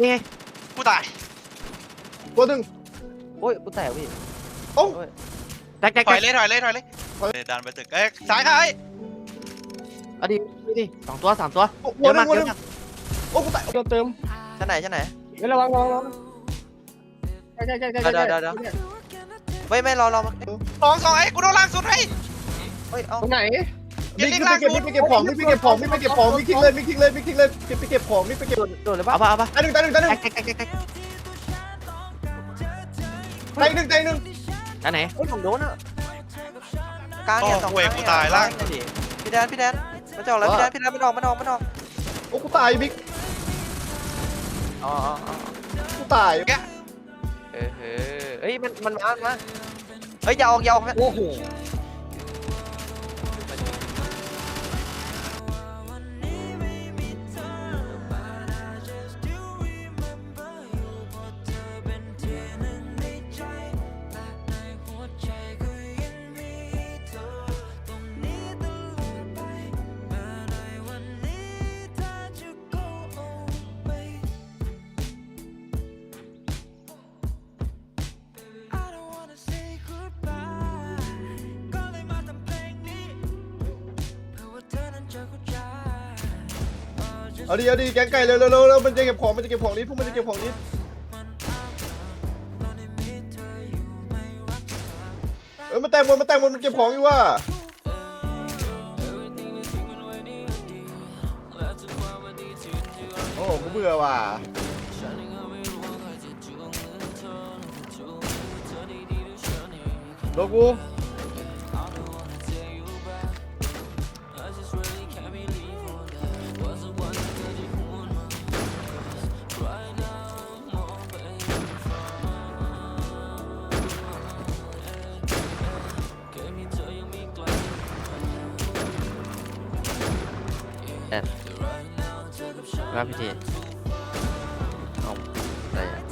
นี่ไงกูตายตัวหนึ่ง โอ้ยกูแตกพี่โอ้แจ็คแจ็คถอแจ็ยคเลยถอยเลยถอยเลยเออดันไปตึกเอ้ยซ้ายค่ะไอ้เอาดิดูดิสองตัวสามตัวโอ้หัเยวอะหนึ่มางกหัวเยหนึ่อะงมากโอ้กูตายตัวเติมชั้นไหนชั้นไหน เฮ้ยระวังระวังระวังใช่ใช่ใช่ใช่เดี๋ยวเดี๋ยวเดี๋ยวไม่ไม่รอรอมาสองสองไอ้กูโดนล่างสุดให้เฮ้ยเอาตรงไหน มิกไปเก็บมิกไปเก็บของมิกไปเก็บของมิกไปเก็บของมิกทิ้งเลยมิกทิ้งเลยมิกทิ้งเลยเก็บไปเก็บของมิกไปเก็บโดดโดดเลยปะเอาปะเอาปะตายหนึ่งตายหนึ่งตายหนึ่งแจ็คแจ็คแจ็คแจ็คตายหนึ่งตายหนึ่งอันไหนเฮ้ยผมโดนอะกลางเนี่ยสองเวกูตายล่าง พี่แดนพี่แดนมันจะออกแล้วพี่แดนพี่แดนมันออกมันออกมันออกโอ้กูตายมิกอ๋ออ๋ออ๋อกูตายเออเออเฮ้ยมันมันมามาเฮ้ยอย่าออกอย่าออกนะโอ้โห เอาดิเอาดิแกงไก่เร็วเร็วเร็วเร็วมันจะเก็บของมันจะเก็บของนี้พวกมันจะเก็บของนี้เออมันแต่งหมมันแต่งหมมันเก็บของอยู่ว่ะโอ้กูเบื่อว่ะโลกู ครับพี่ทีเอาอะไรอะ